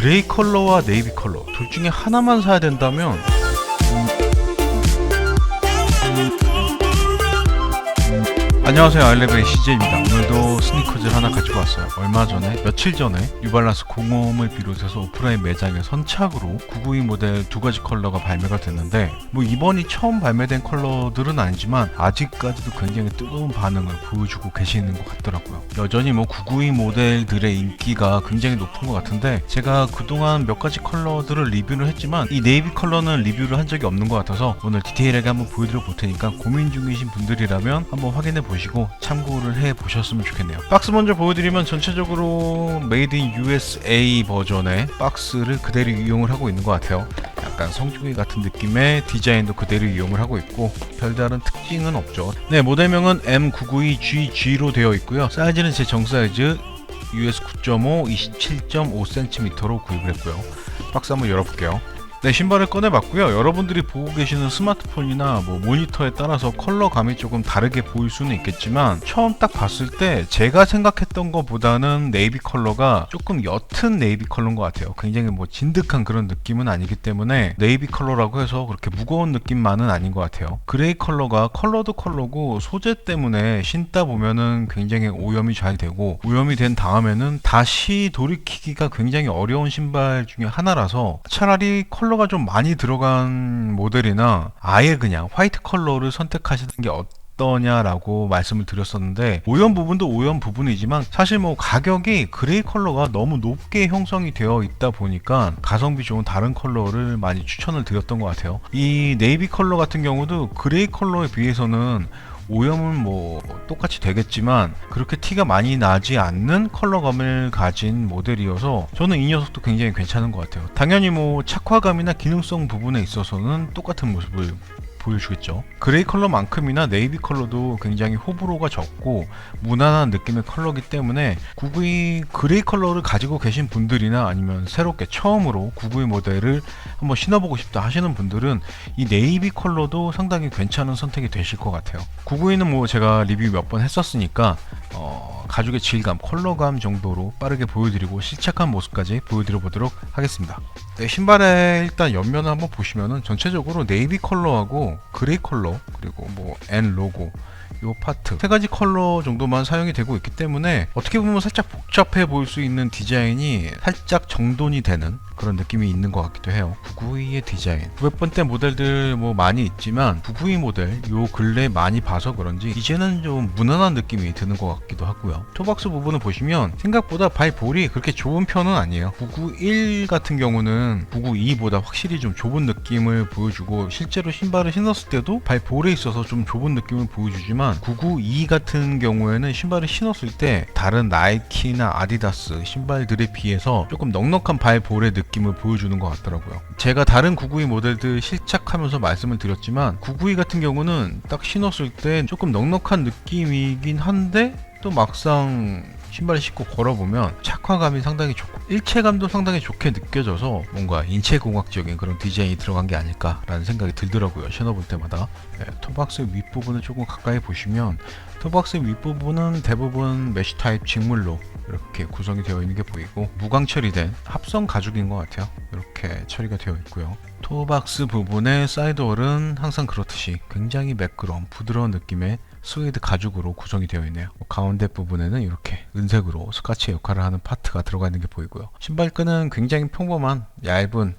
그레이 컬러와 네이비 컬러 둘 중에 하나만 사야 된다면 안녕하세요. 알레브의 CJ입니다. 오늘도 스니커즈를 하나 가지고 왔어요. 얼마 전에 며칠 전에 뉴발란스 공홈을 비롯해서 오프라인 매장에 선착으로 992 모델 두 가지 컬러가 발매가 됐는데 뭐 이번이 처음 발매된 컬러들은 아니지만 아직까지도 굉장히 뜨거운 반응을 보여주고 계시는 것 같더라고요. 여전히 뭐 992 모델들의 인기가 굉장히 높은 것 같은데 제가 그동안 몇 가지 컬러들을 리뷰를 했지만 이 네이비 컬러는 리뷰를 한 적이 없는 것 같아서 오늘 디테일하게 한번 보여드려 볼 테니까 고민 중이신 분들이라면 한번 확인해 보시 고 참고를 해 보셨으면 좋겠네요. 박스 먼저 보여드리면 전체적으로 메이드 인 USA 버전의 박스를 그대로 이용을 하고 있는 것 같아요. 약간 성주기 같은 느낌의 디자인도 그대로 이용을 하고 있고 별다른 특징은 없죠. 네, 모델명은 M992GG로 되어 있고요. 사이즈는 제 정 사이즈 US 9.5, 27.5cm로 구입을 했고요. 박스 한번 열어볼게요. 네, 신발을 꺼내봤고요. 여러분들이 보고 계시는 스마트폰이나 뭐 모니터에 따라서 컬러감이 조금 다르게 보일 수는 있겠지만 처음 딱 봤을 때 제가 생각했던 것보다는 네이비 컬러가 조금 옅은 네이비 컬러인 것 같아요. 굉장히 뭐 진득한 그런 느낌은 아니기 때문에 네이비 컬러라고 해서 그렇게 무거운 느낌만은 아닌 것 같아요. 그레이 컬러가 컬러도 컬러고 소재 때문에 신다 보면은 굉장히 오염이 잘 되고 오염이 된 다음에는 다시 돌이키기가 굉장히 어려운 신발 중에 하나라서 차라리 컬러 컬러가 좀 많이 들어간 모델이나 아예 그냥 화이트 컬러를 선택하시는 게 어떠냐라고 말씀을 드렸었는데 오염 부분도 오염 부분이지만 사실 뭐 가격이 그레이 컬러가 너무 높게 형성이 되어 있다 보니까 가성비 좋은 다른 컬러를 많이 추천을 드렸던 것 같아요. 이 네이비 컬러 같은 경우도 그레이 컬러에 비해서는 오염은 뭐 똑같이 되겠지만 그렇게 티가 많이 나지 않는 컬러감을 가진 모델이어서 저는 이 녀석도 굉장히 괜찮은 것 같아요. 당연히 뭐 착화감이나 기능성 부분에 있어서는 똑같은 모습을 보여주겠죠. 그레이 컬러만큼이나 네이비 컬러도 굉장히 호불호가 적고 무난한 느낌의 컬러기 때문에 992 그레이 컬러를 가지고 계신 분들이나 아니면 새롭게 처음으로 992 모델을 한번 신어보고 싶다 하시는 분들은 이 네이비 컬러도 상당히 괜찮은 선택이 되실 것 같아요. 992는 뭐 제가 리뷰 몇 번 했었으니까 어, 가죽의 질감, 컬러감 정도로 빠르게 보여드리고 실착한 모습까지 보여드려 보도록 하겠습니다. 네, 신발의 일단 옆면을 한번 보시면은 전체적으로 네이비 컬러하고 그레이 컬러 그리고 뭐 N 로고 요 파트 세 가지 컬러 정도만 사용이 되고 있기 때문에 어떻게 보면 살짝 복잡해 보일 수 있는 디자인이 살짝 정돈이 되는 그런 느낌이 있는 것 같기도 해요. 992의 디자인. 900번대 모델들 뭐 많이 있지만 992 모델 요 근래 많이 봐서 그런지 이제는 좀 무난한 느낌이 드는 것 같기도 하고요. 토박스 부분을 보시면 생각보다 발볼이 그렇게 좁은 편은 아니에요. 991 같은 경우는 992보다 확실히 좀 좁은 느낌을 보여주고 실제로 신발을 신었을 때도 발 볼에 있어서 좀 좁은 느낌을 보여주지만 992 같은 경우에는 신발을 신었을 때 다른 나이키나 아디다스 신발들에 비해서 조금 넉넉한 발 볼의 느낌 느낌을 보여주는 것 같더라고요. 제가 다른 992 모델들 실착하면서 말씀을 드렸지만 992 같은 경우는 딱 신었을 때 조금 넉넉한 느낌이긴 한데 또 막상 신발을 신고 걸어보면 착화감이 상당히 좋고 일체감도 상당히 좋게 느껴져서 뭔가 인체공학적인 그런 디자인이 들어간 게 아닐까라는 생각이 들더라고요 신어볼 때마다 네, 토박스 윗부분을 조금 가까이 보시면 토박스 윗부분은 대부분 메쉬 타입 직물로 이렇게 구성이 되어 있는 게 보이고 무광 처리된 합성 가죽인 것 같아요 이렇게 처리가 되어 있고요 토박스 부분의 사이드월은 항상 그렇듯이 굉장히 매끄러운 부드러운 느낌의 스웨이드 가죽으로 구성이 되어 있네요. 가운데 부분에는 이렇게 은색으로 스카치 역할을 하는 파트가 들어가 있는 게 보이고요. 신발끈은 굉장히 평범한 얇은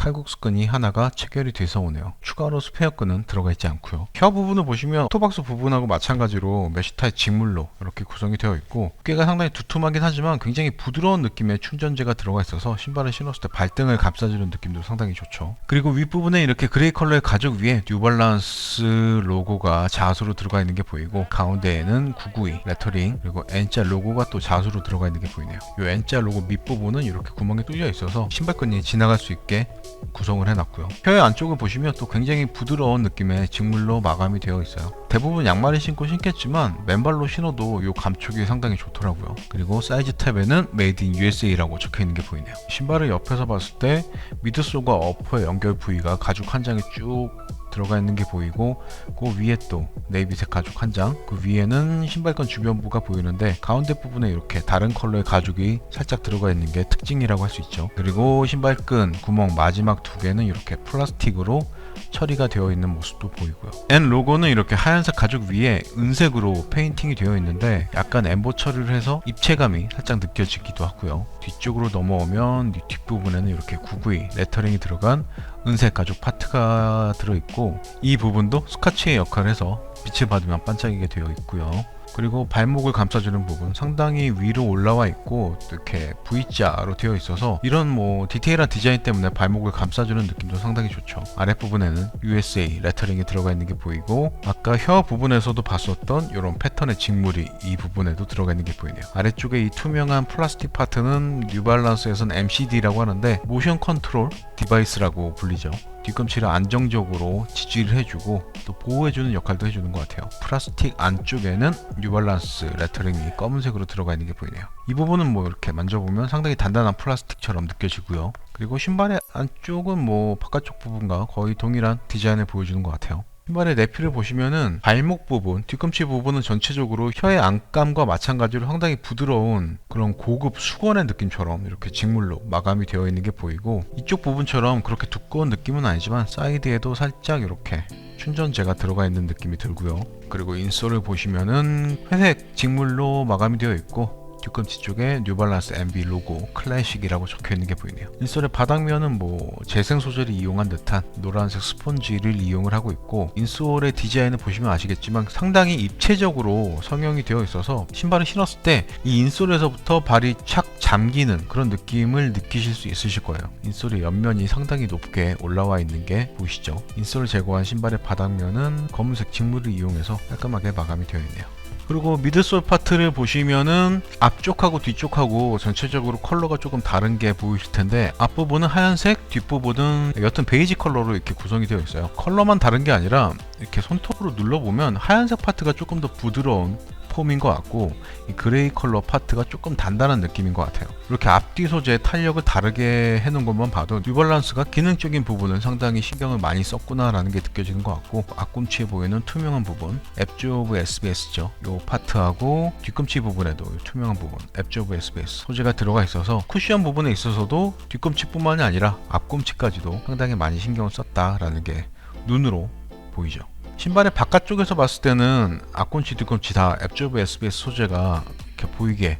칼국수끈이 하나가 체결이 돼서 오네요. 추가로 스페어끈은 들어가 있지 않고요. 혀 부분을 보시면 토박스 부분하고 마찬가지로 메시타의 직물로 이렇게 구성이 되어 있고 두께가 상당히 두툼하긴 하지만 굉장히 부드러운 느낌의 충전재가 들어가 있어서 신발을 신었을 때 발등을 감싸주는 느낌도 상당히 좋죠. 그리고 윗부분에 이렇게 그레이 컬러의 가죽 위에 뉴발란스 로고가 자수로 들어가 있는 게 보이고 가운데에는 992 레터링 그리고 N자 로고가 또 자수로 들어가 있는 게 보이네요. 이 N자 로고 밑부분은 이렇게 구멍이 뚫려 있어서 신발끈이 지나갈 수 있게 구성을 해놨고요. 혀의 안쪽을 보시면 또 굉장히 부드러운 느낌의 직물로 마감이 되어 있어요. 대부분 양말을 신고 신겠지만 맨발로 신어도 이 감촉이 상당히 좋더라고요. 그리고 사이즈 탭에는 Made in USA라고 적혀 있는 게 보이네요. 신발을 옆에서 봤을 때 미드솔과 어퍼의 연결 부위가 가죽 한 장에 쭉 들어가 있는 게 보이고 그 위에 또 네이비색 가죽 한 장, 그 위에는 신발끈 주변부가 보이는데 가운데 부분에 이렇게 다른 컬러의 가죽이 살짝 들어가 있는 게 특징이라고 할 수 있죠. 그리고 신발끈 구멍 마지막 두 개는 이렇게 플라스틱으로 처리가 되어 있는 모습도 보이고요. N 로고는 이렇게 하얀색 가죽 위에 은색으로 페인팅이 되어 있는데 약간 엠보 처리를 해서 입체감이 살짝 느껴지기도 하고요. 뒤쪽으로 넘어오면 이 뒷부분에는 이렇게 992 레터링이 들어간 은색 가죽 파트가 들어있고 이 부분도 스카치의 역할을 해서 빛을 받으면 반짝이게 되어 있고요. 그리고 발목을 감싸주는 부분 상당히 위로 올라와 있고 이렇게 V자로 되어 있어서 이런 뭐 디테일한 디자인 때문에 발목을 감싸주는 느낌도 상당히 좋죠. 아랫부분에는 USA 레터링이 들어가 있는 게 보이고 아까 혀 부분에서도 봤었던 이런 패턴의 직물이 이 부분에도 들어가 있는 게 보이네요. 아래쪽에 이 투명한 플라스틱 파트는 뉴발란스에서는 MCD라고 하는데 모션 컨트롤 디바이스라고 불리죠 뒤꿈치를 안정적으로 지지를 해주고 또 보호해주는 역할도 해주는 것 같아요. 플라스틱 안쪽에는 뉴발란스 레터링이 검은색으로 들어가 있는 게 보이네요. 이 부분은 뭐 이렇게 만져보면 상당히 단단한 플라스틱처럼 느껴지고요. 그리고 신발의 안쪽은 뭐 바깥쪽 부분과 거의 동일한 디자인을 보여주는 것 같아요. 신발의 내피를 보시면은 발목 부분, 뒤꿈치 부분은 전체적으로 혀의 안감과 마찬가지로 상당히 부드러운 그런 고급 수건의 느낌처럼 이렇게 직물로 마감이 되어 있는 게 보이고 이쪽 부분처럼 그렇게 두꺼운 느낌은 아니지만 사이드에도 살짝 이렇게 충전재가 들어가 있는 느낌이 들고요. 그리고 인솔을 보시면은 회색 직물로 마감이 되어 있고 뒤꿈치 쪽에 뉴발란스 MB 로고 클래식이라고 적혀 있는 게 보이네요. 인솔의 바닥면은 뭐 재생 소재를 이용한 듯한 노란색 스펀지를 이용을 하고 있고 인솔의 디자인을 보시면 아시겠지만 상당히 입체적으로 성형이 되어 있어서 신발을 신었을 때 이 인솔에서부터 발이 착 잠기는 그런 느낌을 느끼실 수 있으실 거예요. 인솔의 옆면이 상당히 높게 올라와 있는 게 보이시죠? 인솔을 제거한 신발의 바닥면은 검은색 직물을 이용해서 깔끔하게 마감이 되어 있네요. 그리고 미드솔 파트를 보시면은 앞쪽하고 뒤쪽하고 전체적으로 컬러가 조금 다른 게 보이실 텐데 앞부분은 하얀색, 뒷부분은 옅은 베이지 컬러로 이렇게 구성이 되어 있어요. 컬러만 다른 게 아니라 이렇게 손톱으로 눌러보면 하얀색 파트가 조금 더 부드러운 폼인 것 같고 이 그레이 컬러 파트가 조금 단단한 느낌인 것 같아요. 이렇게 앞뒤 소재 탄력을 다르게 해놓은 것만 봐도 뉴발란스가 기능적인 부분은 상당히 신경을 많이 썼구나라는 게 느껴지는 것 같고 앞꿈치에 보이는 투명한 부분 앱즈 오브 SBS죠. 이 파트하고 뒤꿈치 부분에도 이 투명한 부분 앱즈 오브 SBS 소재가 들어가 있어서 쿠션 부분에 있어서도 뒤꿈치뿐만이 아니라 앞꿈치까지도 상당히 많이 신경을 썼다라는 게 눈으로 보이죠. 신발의 바깥쪽에서 봤을 때는 앞꿈치 뒤꿈치 다 앱조브 SBS 소재가 이렇게 보이게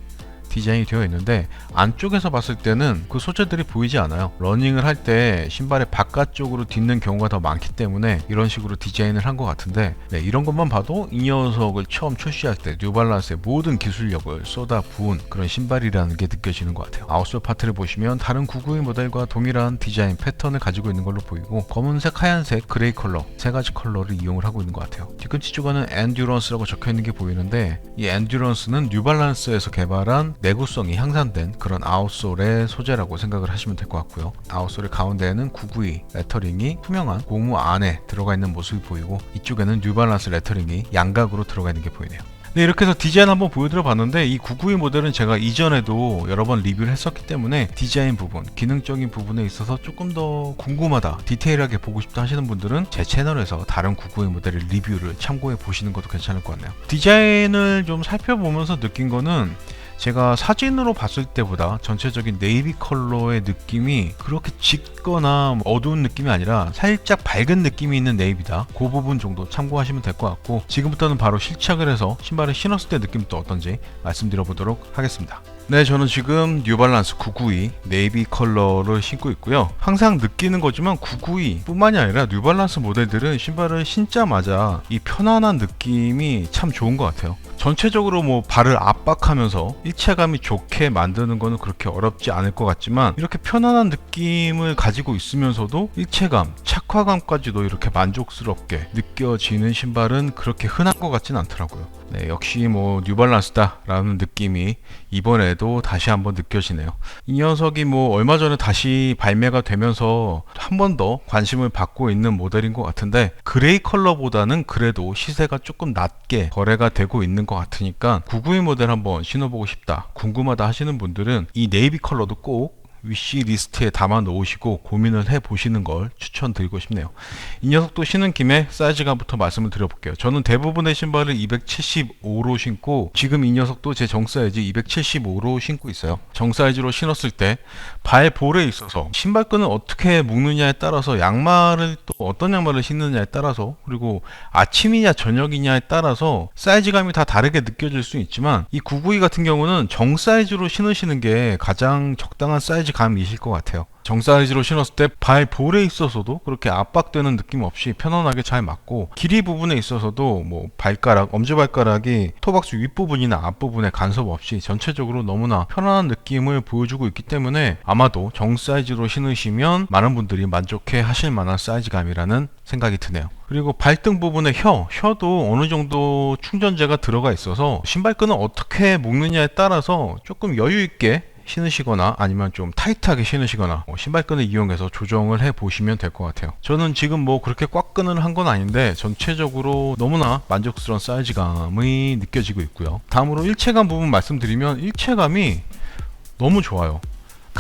디자인이 되어 있는데 안쪽에서 봤을 때는 그 소재들이 보이지 않아요. 러닝을 할 때 신발의 바깥쪽으로 딛는 경우가 더 많기 때문에 이런 식으로 디자인을 한 것 같은데 네, 이런 것만 봐도 이 녀석을 처음 출시할 때 뉴발란스의 모든 기술력을 쏟아 부은 그런 신발이라는 게 느껴지는 것 같아요. 아웃솔 파트를 보시면 다른 992 모델과 동일한 디자인 패턴을 가지고 있는 걸로 보이고 검은색, 하얀색, 그레이 컬러 세 가지 컬러를 이용을 하고 있는 것 같아요. 뒤꿈치 쪽에는 엔듀런스라고 적혀 있는 게 보이는데 이 엔듀런스는 뉴발란스에서 개발한 내구성이 향상된 그런 아웃솔의 소재라고 생각을 하시면 될 것 같고요. 아웃솔의 가운데에는 992 레터링이 투명한 고무 안에 들어가 있는 모습이 보이고 이쪽에는 뉴발란스 레터링이 양각으로 들어가 있는 게 보이네요. 네, 이렇게 해서 디자인 한번 보여드려 봤는데 이 992 모델은 제가 이전에도 여러 번 리뷰를 했었기 때문에 디자인 부분, 기능적인 부분에 있어서 조금 더 궁금하다, 디테일하게 보고 싶다 하시는 분들은 제 채널에서 다른 992 모델의 리뷰를 참고해 보시는 것도 괜찮을 것 같네요. 디자인을 좀 살펴보면서 느낀 거는 제가 사진으로 봤을 때보다 전체적인 네이비 컬러의 느낌이 그렇게 짙거나 어두운 느낌이 아니라 살짝 밝은 느낌이 있는 네이비다. 그 부분 정도 참고하시면 될 것 같고 지금부터는 바로 실착을 해서 신발을 신었을 때 느낌도 어떤지 말씀드려 보도록 하겠습니다. 네, 저는 지금 뉴발란스 992 네이비 컬러를 신고 있고요. 항상 느끼는 거지만 992 뿐만이 아니라 뉴발란스 모델들은 신발을 신자마자 이 편안한 느낌이 참 좋은 것 같아요. 전체적으로 뭐 발을 압박하면서 일체감이 좋게 만드는 거는 그렇게 어렵지 않을 것 같지만 이렇게 편안한 느낌을 가지고 있으면서도 일체감, 착화감까지도 이렇게 만족스럽게 느껴지는 신발은 그렇게 흔한 것 같진 않더라고요. 네, 역시 뭐 뉴발란스다라는 느낌이 이번에도 다시 한번 느껴지네요. 이 녀석이 뭐 얼마 전에 다시 발매가 되면서 한 번 더 관심을 받고 있는 모델인 것 같은데 그레이 컬러보다는 그래도 시세가 조금 낮게 거래가 되고 있는 것 같으니까 992 모델 한번 신어보고 싶다. 궁금하다 하시는 분들은 이 네이비 컬러도 꼭 위시 리스트에 담아 놓으시고 고민을 해 보시는 걸 추천드리고 싶네요. 이 녀석도 신은 김에 사이즈감부터 말씀을 드려볼게요. 저는 대부분의 신발을 275로 신고 지금 이 녀석도 제 정 사이즈 275로 신고 있어요. 정 사이즈로 신었을 때 발 볼에 있어서 신발끈을 어떻게 묶느냐에 따라서 양말을 또 어떤 양말을 신느냐에 따라서 그리고 아침이냐 저녁이냐에 따라서 사이즈감이 다 다르게 느껴질 수 있지만 이 992 같은 경우는 정 사이즈로 신으시는 게 가장 적당한 사이즈 감이실 것 같아요. 정 사이즈로 신었을 때 발 볼에 있어서도 그렇게 압박되는 느낌 없이 편안하게 잘 맞고 길이 부분에 있어서도 뭐 발가락, 엄지발가락이 토박스 윗부분이나 앞부분에 간섭 없이 전체적으로 너무나 편안한 느낌을 보여주고 있기 때문에 아마도 정 사이즈로 신으시면 많은 분들이 만족해 하실 만한 사이즈감이라는 생각이 드네요. 그리고 발등 부분의 혀, 혀도 어느 정도 충전재가 들어가 있어서 신발끈을 어떻게 묶느냐에 따라서 조금 여유 있게 신으시거나 아니면 좀 타이트하게 신으시거나 뭐 신발끈을 이용해서 조정을 해 보시면 될 것 같아요. 저는 지금 뭐 그렇게 꽉 끈을 한 건 아닌데 전체적으로 너무나 만족스러운 사이즈감이 느껴지고 있고요. 다음으로 일체감 부분 말씀드리면 일체감이 너무 좋아요.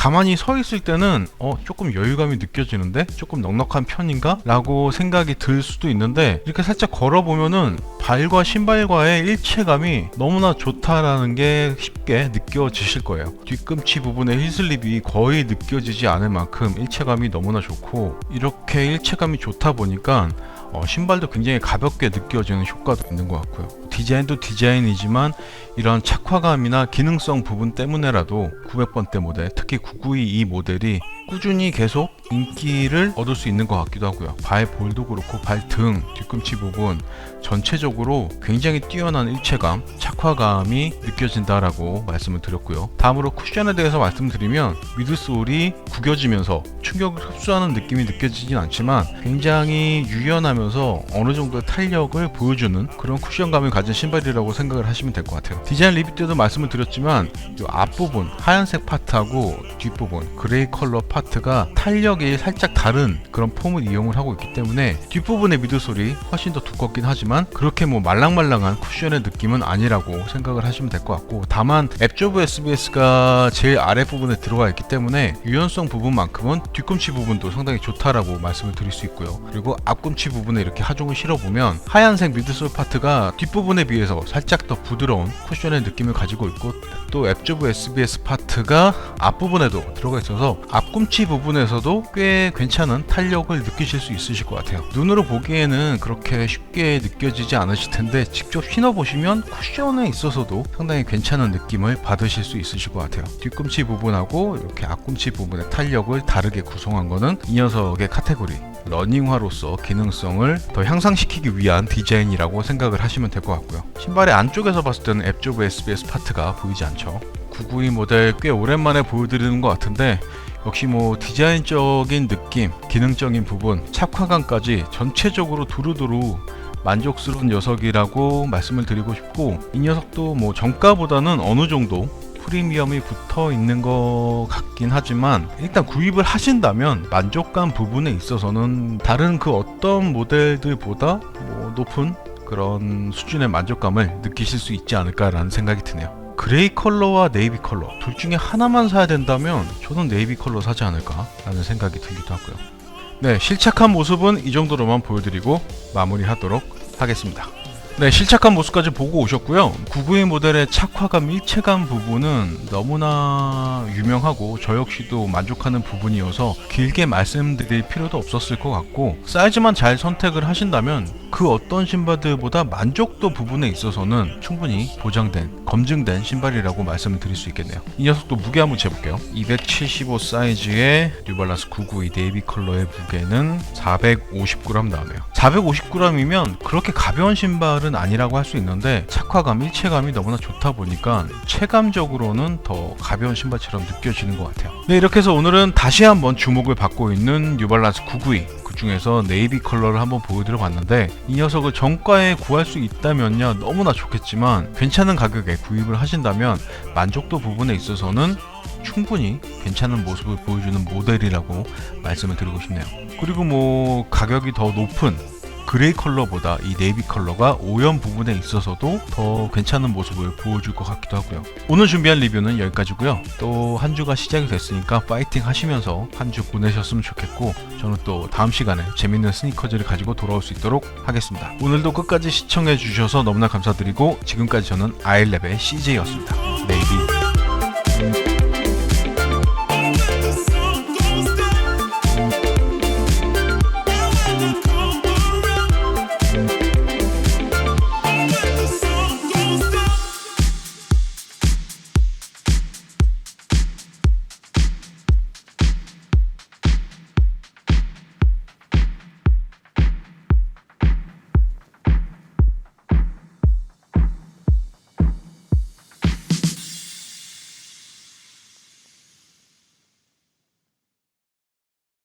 가만히 서 있을 때는 어 조금 여유감이 느껴지는데 조금 넉넉한 편인가? 라고 생각이 들 수도 있는데 이렇게 살짝 걸어 보면은 발과 신발과의 일체감이 너무나 좋다라는 게 쉽게 느껴지실 거예요. 뒤꿈치 부분의 힐슬립이 거의 느껴지지 않을 만큼 일체감이 너무나 좋고 이렇게 일체감이 좋다 보니까 어, 신발도 굉장히 가볍게 느껴지는 효과도 있는 것 같고요. 디자인도 디자인이지만 이런 착화감이나 기능성 부분 때문에라도 900번대 모델, 특히 992이 모델이 꾸준히 계속 인기를 얻을 수 있는 것 같기도 하고요. 발 볼도 그렇고 발등, 뒤꿈치 부분 전체적으로 굉장히 뛰어난 일체감, 착화감이 느껴진다라고 말씀을 드렸고요. 다음으로 쿠션에 대해서 말씀드리면 미드솔이 구겨지면서 충격을 흡수하는 느낌이 느껴지진 않지만 굉장히 유연하면서 어느 정도의 탄력을 보여주는 그런 쿠션감을 가진 신발이라고 생각을 하시면 될 것 같아요. 디자인 리뷰 때도 말씀을 드렸지만 이 앞부분 하얀색 파트하고 뒷부분 그레이 컬러 파트가 탄력이 살짝 다른 그런 폼을 이용을 하고 있기 때문에 뒷부분의 미드솔이 훨씬 더 두껍긴 하지만 그렇게 뭐 말랑말랑한 쿠션의 느낌은 아니라고 생각을 하시면 될 것 같고 다만 앱조브 SBS가 제일 아랫부분에 들어가 있기 때문에 유연성 부분만큼은 뒤꿈치 부분도 상당히 좋다라고 말씀을 드릴 수 있고요 그리고 앞꿈치 부분에 이렇게 하중을 실어보면 하얀색 미드솔 파트가 뒷부분 에 비해서 살짝 더 부드러운 쿠션의 느낌을 가지고 있고 또 앱조브 SBS 파트가 앞부분에도 들어가 있어서 앞꿈치 부분에서도 꽤 괜찮은 탄력을 느끼실 수 있으실 것 같아요 눈으로 보기에는 그렇게 쉽게 느껴지지 않으실 텐데 직접 신어보시면 쿠션에 있어서도 상당히 괜찮은 느낌을 받으실 수 있으실 것 같아요 뒤꿈치 부분하고 이렇게 앞꿈치 부분의 탄력을 다르게 구성한 거는 이 녀석의 카테고리 러닝화로서 기능성을 더 향상시키기 위한 디자인이라고 생각을 하시면 될 것 같고요. 신발의 안쪽에서 봤을 때는 앱조브 SBS 파트가 보이지 않죠. 992 모델 꽤 오랜만에 보여드리는 것 같은데 역시 뭐 디자인적인 느낌, 기능적인 부분, 착화감까지 전체적으로 두루두루 만족스러운 녀석이라고 말씀을 드리고 싶고 이 녀석도 뭐 정가보다는 어느 정도 프리미엄이 붙어 있는 것 같긴 하지만 일단 구입을 하신다면 만족감 부분에 있어서는 다른 그 어떤 모델들보다 뭐 높은 그런 수준의 만족감을 느끼실 수 있지 않을까라는 생각이 드네요. 그레이 컬러와 네이비 컬러 둘 중에 하나만 사야 된다면 저는 네이비 컬러 사지 않을까 라는 생각이 들기도 하고요. 네, 실착한 모습은 이 정도로만 보여드리고 마무리하도록 하겠습니다. 네, 실착한 모습까지 보고 오셨고요. 992 모델의 착화감, 일체감 부분은 너무나 유명하고 저 역시도 만족하는 부분이어서 길게 말씀드릴 필요도 없었을 것 같고 사이즈만 잘 선택을 하신다면 그 어떤 신발들보다 만족도 부분에 있어서는 충분히 보장된, 검증된 신발이라고 말씀을 드릴 수 있겠네요. 이 녀석도 무게 한번 재볼게요. 275 사이즈의 뉴발란스 992 네이비 컬러의 무게는 450g 나오네요. 450g이면 그렇게 가벼운 신발은 아니라고 할 수 있는데 착화감, 일체감이 너무나 좋다 보니까 체감적으로는 더 가벼운 신발처럼 느껴지는 것 같아요. 네, 이렇게 해서 오늘은 다시 한번 주목을 받고 있는 뉴발란스 992 그 중에서 네이비 컬러를 한번 보여드려 봤는데 이 녀석을 정가에 구할 수 있다면요 너무나 좋겠지만 괜찮은 가격에 구입을 하신다면 만족도 부분에 있어서는 충분히 괜찮은 모습을 보여주는 모델이라고 말씀을 드리고 싶네요. 그리고 뭐 가격이 더 높은 그레이 컬러보다 이 네이비 컬러가 오염 부분에 있어서도 더 괜찮은 모습을 보여줄 것 같기도 하고요. 오늘 준비한 리뷰는 여기까지고요. 또 한 주가 시작이 됐으니까 파이팅 하시면서 한 주 보내셨으면 좋겠고 저는 또 다음 시간에 재밌는 스니커즈를 가지고 돌아올 수 있도록 하겠습니다. 오늘도 끝까지 시청해 주셔서 너무나 감사드리고 지금까지 저는 아일랩의 CJ였습니다. 네이비